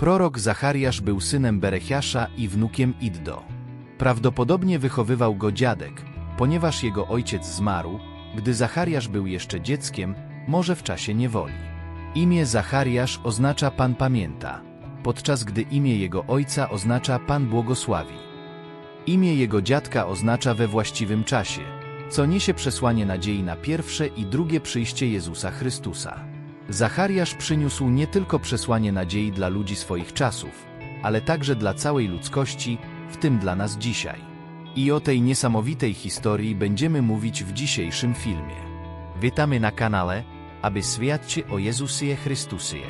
Prorok Zachariasz był synem Berechiasza i wnukiem Iddo. Prawdopodobnie wychowywał go dziadek, ponieważ jego ojciec zmarł, gdy Zachariasz był jeszcze dzieckiem, może w czasie niewoli. Imię Zachariasz oznacza Pan pamięta, podczas gdy imię jego ojca oznacza Pan błogosławi. Imię jego dziadka oznacza we właściwym czasie, co niesie przesłanie nadziei na pierwsze i drugie przyjście Jezusa Chrystusa. Zachariasz przyniósł nie tylko przesłanie nadziei dla ludzi swoich czasów, ale także dla całej ludzkości, w tym dla nas dzisiaj. I o tej niesamowitej historii będziemy mówić w dzisiejszym filmie. Witamy na kanale, aby świadczyć o Jezusie Chrystusie.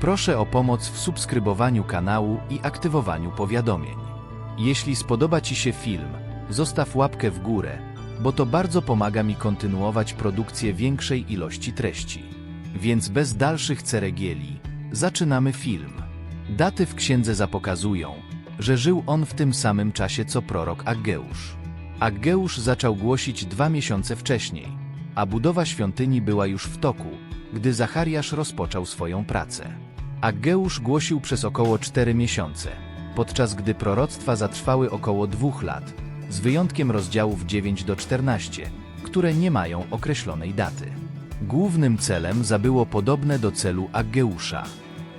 Proszę o pomoc w subskrybowaniu kanału i aktywowaniu powiadomień. Jeśli spodoba Ci się film, zostaw łapkę w górę, bo to bardzo pomaga mi kontynuować produkcję większej ilości treści. Więc bez dalszych ceregieli, zaczynamy film. Daty w księdze zapokazują, że żył on w tym samym czasie co prorok Aggeusz. Aggeusz zaczął głosić dwa miesiące wcześniej, a budowa świątyni była już w toku, gdy Zachariasz rozpoczął swoją pracę. Aggeusz głosił przez około cztery miesiące, podczas gdy proroctwa zatrwały około dwóch lat, z wyjątkiem rozdziałów 9 do 14, które nie mają określonej daty. Głównym celem zabyło podobne do celu Aggeusza.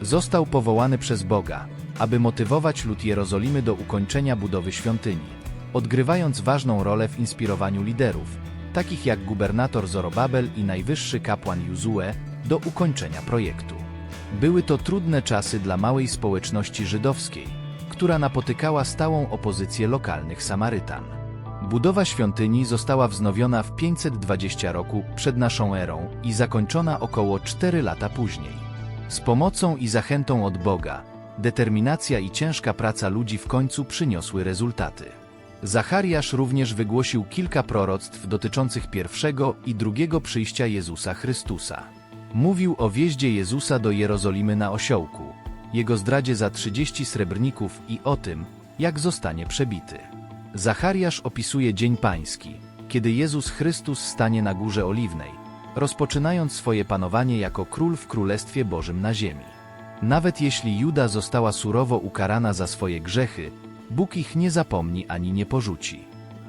Został powołany przez Boga, aby motywować lud Jerozolimy do ukończenia budowy świątyni, odgrywając ważną rolę w inspirowaniu liderów, takich jak gubernator Zorobabel i najwyższy kapłan Juzue, do ukończenia projektu. Były to trudne czasy dla małej społeczności żydowskiej, która napotykała stałą opozycję lokalnych Samarytan. Budowa świątyni została wznowiona w 520 roku przed naszą erą i zakończona około 4 lata później. Z pomocą i zachętą od Boga, determinacja i ciężka praca ludzi w końcu przyniosły rezultaty. Zachariasz również wygłosił kilka proroctw dotyczących pierwszego i drugiego przyjścia Jezusa Chrystusa. Mówił o wjeździe Jezusa do Jerozolimy na osiołku, jego zdradzie za 30 srebrników i o tym, jak zostanie przebity. Zachariasz opisuje Dzień Pański, kiedy Jezus Chrystus stanie na Górze Oliwnej, rozpoczynając swoje panowanie jako król w Królestwie Bożym na ziemi. Nawet jeśli Juda została surowo ukarana za swoje grzechy, Bóg ich nie zapomni ani nie porzuci.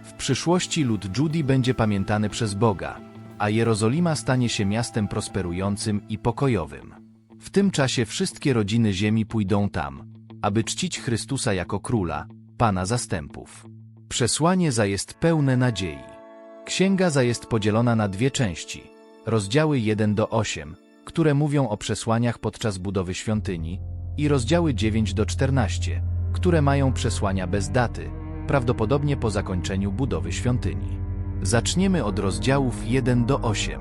W przyszłości lud Judii będzie pamiętany przez Boga, a Jerozolima stanie się miastem prosperującym i pokojowym. W tym czasie wszystkie rodziny ziemi pójdą tam, aby czcić Chrystusa jako króla, Pana zastępów. Przesłanie za jest pełne nadziei. Księga za jest podzielona na dwie części, rozdziały 1 do 8, które mówią o przesłaniach podczas budowy świątyni, i rozdziały 9 do 14, które mają przesłania bez daty, prawdopodobnie po zakończeniu budowy świątyni. Zaczniemy od rozdziałów 1 do 8.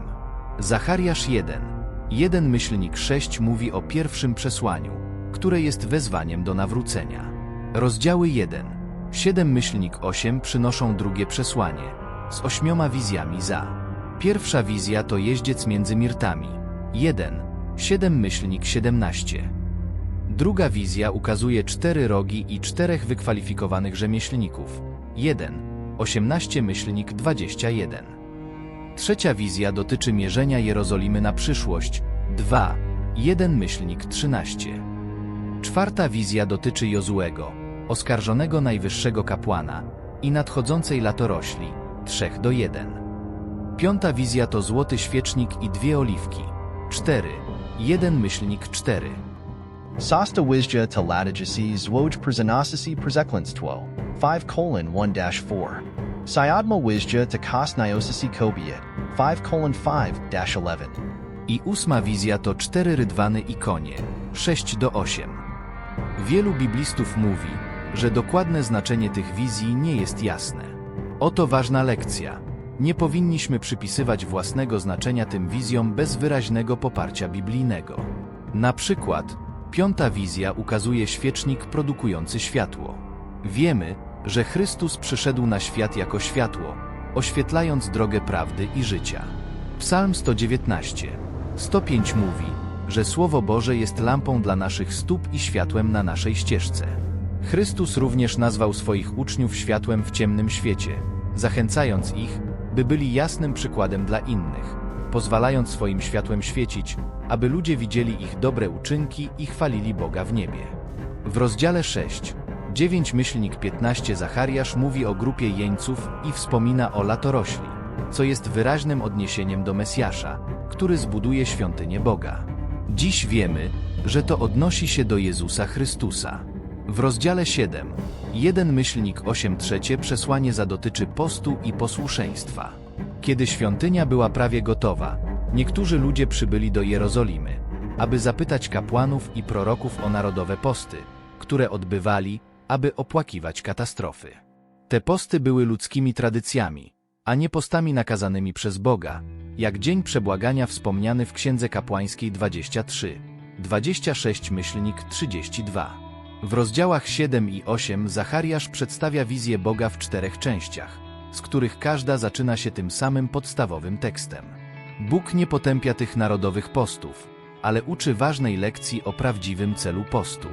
Zachariasz 1. 1 myślnik 6 mówi o pierwszym przesłaniu, które jest wezwaniem do nawrócenia. Rozdziały 1. 7 myślnik 8 przynoszą drugie przesłanie, z ośmioma wizjami za. Pierwsza wizja to jeździec między mirtami. 1. 7 myślnik 17. Druga wizja ukazuje cztery rogi i czterech wykwalifikowanych rzemieślników. 1. 18 myślnik 21. Trzecia wizja dotyczy mierzenia Jerozolimy na przyszłość. 2. 1 myślnik 13. Czwarta wizja dotyczy Jozuego, oskarżonego najwyższego kapłana i nadchodzącej latorośli. 3 do 1. Piąta wizja to złoty świecznik i dwie oliwki. 4. 1 myślnik 4. Sosta wisja to latigici zwoj przenosisi przekleństwo. 5 colon 1-4. Syadma wisja to kosniosisi kobiet. 5 colon 5-11. I ósma wizja to cztery rydwany i konie, 6 do 8. Wielu biblistów mówi, że dokładne znaczenie tych wizji nie jest jasne. Oto ważna lekcja. Nie powinniśmy przypisywać własnego znaczenia tym wizjom bez wyraźnego poparcia biblijnego. Na przykład, piąta wizja ukazuje świecznik produkujący światło. Wiemy, że Chrystus przyszedł na świat jako światło, oświetlając drogę prawdy i życia. Psalm 119, 105 mówi, że Słowo Boże jest lampą dla naszych stóp i światłem na naszej ścieżce. Chrystus również nazwał swoich uczniów światłem w ciemnym świecie, zachęcając ich, by byli jasnym przykładem dla innych, pozwalając swoim światłem świecić, aby ludzie widzieli ich dobre uczynki i chwalili Boga w niebie. W rozdziale 6, 9 myślnik 15 Zachariasz mówi o grupie jeńców i wspomina o latorośli, co jest wyraźnym odniesieniem do Mesjasza, który zbuduje świątynię Boga. Dziś wiemy, że to odnosi się do Jezusa Chrystusa. W rozdziale 7, 1 myślnik 8 trzecie przesłanie zadotyczy postu i posłuszeństwa. Kiedy świątynia była prawie gotowa, niektórzy ludzie przybyli do Jerozolimy, aby zapytać kapłanów i proroków o narodowe posty, które odbywali, aby opłakiwać katastrofy. Te posty były ludzkimi tradycjami, a nie postami nakazanymi przez Boga, jak dzień przebłagania wspomniany w Księdze Kapłańskiej 23, 26 myślnik 32. W rozdziałach 7 i 8 Zachariasz przedstawia wizję Boga w czterech częściach, z których każda zaczyna się tym samym podstawowym tekstem. Bóg nie potępia tych narodowych postów, ale uczy ważnej lekcji o prawdziwym celu postu.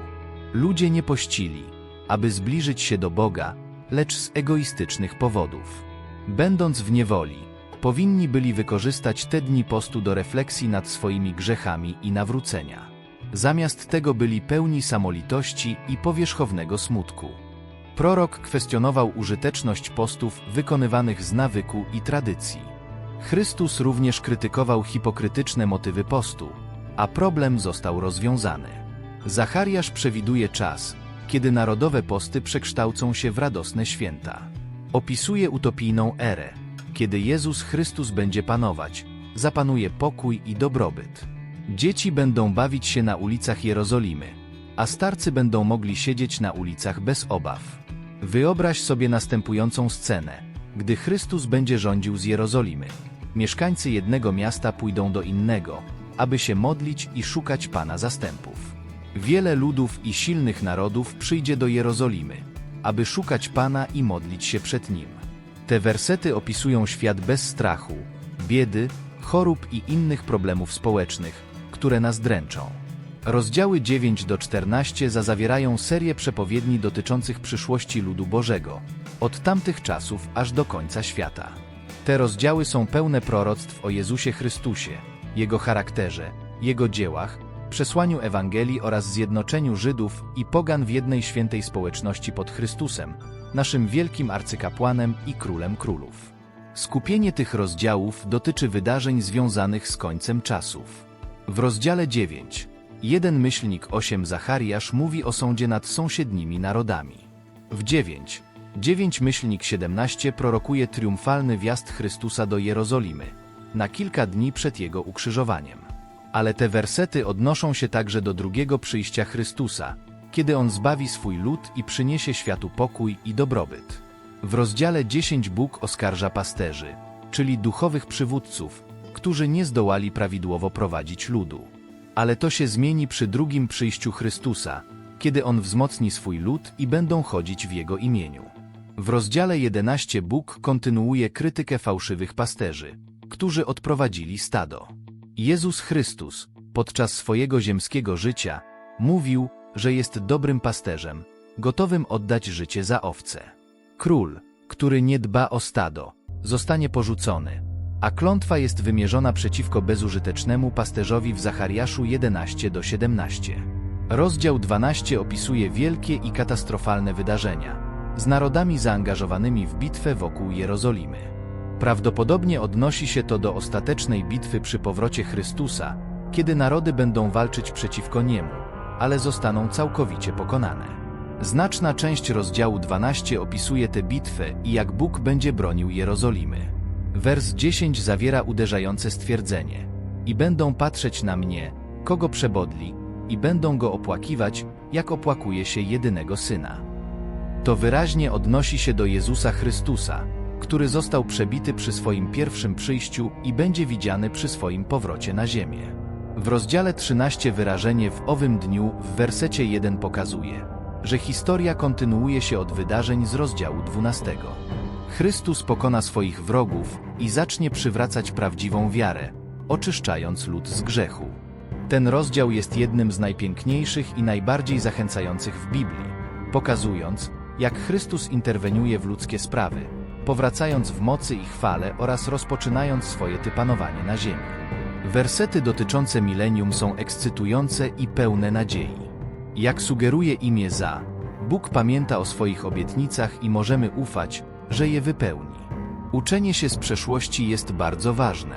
Ludzie nie pościli, aby zbliżyć się do Boga, lecz z egoistycznych powodów. Będąc w niewoli, powinni byli wykorzystać te dni postu do refleksji nad swoimi grzechami i nawrócenia. Zamiast tego byli pełni samolitości i powierzchownego smutku. Prorok kwestionował użyteczność postów wykonywanych z nawyku i tradycji. Chrystus również krytykował hipokrytyczne motywy postu, a problem został rozwiązany. Zachariasz przewiduje czas, kiedy narodowe posty przekształcą się w radosne święta. Opisuje utopijną erę, kiedy Jezus Chrystus będzie panować, zapanuje pokój i dobrobyt. Dzieci będą bawić się na ulicach Jerozolimy, a starcy będą mogli siedzieć na ulicach bez obaw. Wyobraź sobie następującą scenę, gdy Chrystus będzie rządził z Jerozolimy. Mieszkańcy jednego miasta pójdą do innego, aby się modlić i szukać Pana zastępów. Wiele ludów i silnych narodów przyjdzie do Jerozolimy, aby szukać Pana i modlić się przed Nim. Te wersety opisują świat bez strachu, biedy, chorób i innych problemów społecznych, które nas dręczą. Rozdziały 9 do 14 zawierają serię przepowiedni dotyczących przyszłości ludu Bożego, od tamtych czasów aż do końca świata. Te rozdziały są pełne proroctw o Jezusie Chrystusie, Jego charakterze, Jego dziełach, przesłaniu Ewangelii oraz zjednoczeniu Żydów i pogan w jednej świętej społeczności pod Chrystusem, naszym wielkim arcykapłanem i królem królów. Skupienie tych rozdziałów dotyczy wydarzeń związanych z końcem czasów. W rozdziale 9, jeden myślnik 8 Zachariasz mówi o sądzie nad sąsiednimi narodami. W 9, 9 myślnik 17 prorokuje triumfalny wjazd Chrystusa do Jerozolimy, na kilka dni przed Jego ukrzyżowaniem. Ale te wersety odnoszą się także do drugiego przyjścia Chrystusa, kiedy On zbawi swój lud i przyniesie światu pokój i dobrobyt. W rozdziale 10 Bóg oskarża pasterzy, czyli duchowych przywódców, którzy nie zdołali prawidłowo prowadzić ludu. Ale to się zmieni przy drugim przyjściu Chrystusa, kiedy On wzmocni swój lud i będą chodzić w Jego imieniu. W rozdziale 11 Bóg kontynuuje krytykę fałszywych pasterzy, którzy odprowadzili stado. Jezus Chrystus, podczas swojego ziemskiego życia, mówił, że jest dobrym pasterzem, gotowym oddać życie za owce. Król, który nie dba o stado, zostanie porzucony, a klątwa jest wymierzona przeciwko bezużytecznemu pasterzowi w Zachariaszu 11 do 17. Rozdział 12 opisuje wielkie i katastrofalne wydarzenia, z narodami zaangażowanymi w bitwę wokół Jerozolimy. Prawdopodobnie odnosi się to do ostatecznej bitwy przy powrocie Chrystusa, kiedy narody będą walczyć przeciwko Niemu, ale zostaną całkowicie pokonane. Znaczna część rozdziału 12 opisuje tę bitwę i jak Bóg będzie bronił Jerozolimy. Wers 10 zawiera uderzające stwierdzenie. I będą patrzeć na mnie, kogo przebodli, i będą go opłakiwać, jak opłakuje się jedynego Syna. To wyraźnie odnosi się do Jezusa Chrystusa, który został przebity przy swoim pierwszym przyjściu i będzie widziany przy swoim powrocie na ziemię. W rozdziale 13 wyrażenie w owym dniu w wersecie 1 pokazuje, że historia kontynuuje się od wydarzeń z rozdziału 12. Chrystus pokona swoich wrogów i zacznie przywracać prawdziwą wiarę, oczyszczając lud z grzechu. Ten rozdział jest jednym z najpiękniejszych i najbardziej zachęcających w Biblii, pokazując, jak Chrystus interweniuje w ludzkie sprawy, powracając w mocy i chwale oraz rozpoczynając swoje typanowanie na ziemi. Wersety dotyczące milenium są ekscytujące i pełne nadziei. Jak sugeruje imię Za, Bóg pamięta o swoich obietnicach i możemy ufać, że je wypełni. Uczenie się z przeszłości jest bardzo ważne.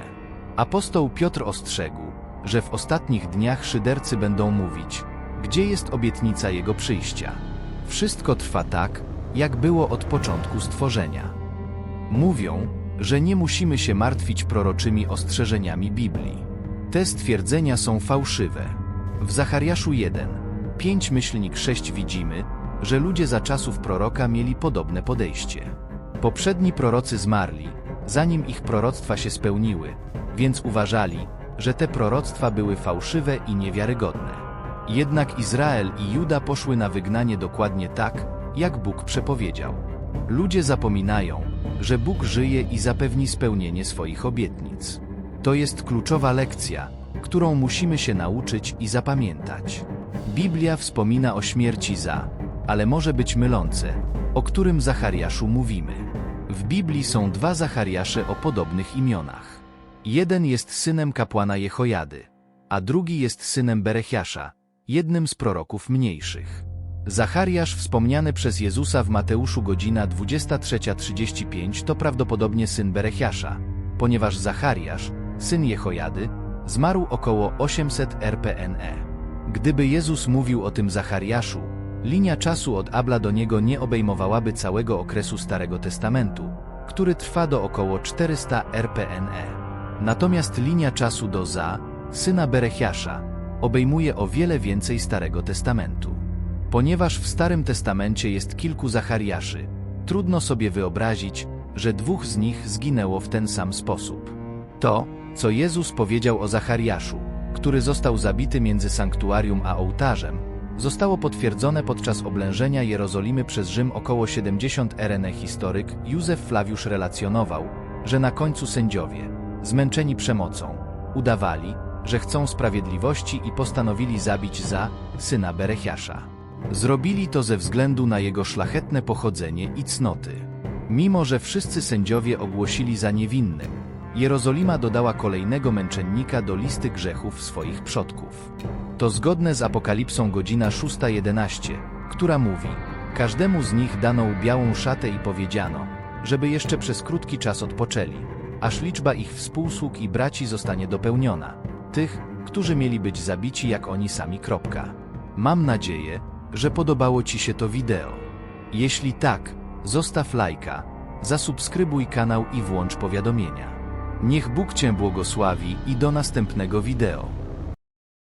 Apostoł Piotr ostrzegł, że w ostatnich dniach szydercy będą mówić, gdzie jest obietnica Jego przyjścia. Wszystko trwa tak, jak było od początku stworzenia. Mówią, że nie musimy się martwić proroczymi ostrzeżeniami Biblii. Te stwierdzenia są fałszywe. W Zachariaszu 1, 5 myślnik 6 widzimy, że ludzie za czasów proroka mieli podobne podejście. Poprzedni prorocy zmarli, zanim ich proroctwa się spełniły, więc uważali, że te proroctwa były fałszywe i niewiarygodne. Jednak Izrael i Juda poszły na wygnanie dokładnie tak, jak Bóg przepowiedział. Ludzie zapominają, że Bóg żyje i zapewni spełnienie swoich obietnic. To jest kluczowa lekcja, którą musimy się nauczyć i zapamiętać. Biblia wspomina o śmierci za, ale może być mylące, o którym Zachariaszu mówimy. W Biblii są dwa Zachariasze o podobnych imionach. Jeden jest synem kapłana Jehojady, a drugi jest synem Berechiasza, jednym z proroków mniejszych. Zachariasz wspomniany przez Jezusa w Mateuszu godzina 23.35 to prawdopodobnie syn Berechiasza, ponieważ Zachariasz, syn Jehojady, zmarł około 800 RPNE. Gdyby Jezus mówił o tym Zachariaszu, linia czasu od Abla do niego nie obejmowałaby całego okresu Starego Testamentu, który trwa do około 400 RPNE. Natomiast linia czasu do Za, syna Berechiasza, obejmuje o wiele więcej Starego Testamentu. Ponieważ w Starym Testamencie jest kilku Zachariaszy, trudno sobie wyobrazić, że dwóch z nich zginęło w ten sam sposób. To, co Jezus powiedział o Zachariaszu, który został zabity między sanktuarium a ołtarzem, zostało potwierdzone podczas oblężenia Jerozolimy przez Rzym około 70 RN. Historyk Józef Flawiusz relacjonował, że na końcu sędziowie, zmęczeni przemocą, udawali, że chcą sprawiedliwości i postanowili zabić za syna Berechiasza. Zrobili to ze względu na jego szlachetne pochodzenie i cnoty. Mimo, że wszyscy sędziowie ogłosili za niewinnym, Jerozolima dodała kolejnego męczennika do listy grzechów swoich przodków. To zgodne z Apokalipsą godzina 6.11, która mówi, każdemu z nich dano białą szatę i powiedziano, żeby jeszcze przez krótki czas odpoczęli, aż liczba ich współsług i braci zostanie dopełniona, tych, którzy mieli być zabici jak oni sami. Kropka. Mam nadzieję, że podobało Ci się to wideo. Jeśli tak, zostaw lajka, zasubskrybuj kanał i włącz powiadomienia. Niech Bóg Cię błogosławi i do następnego wideo.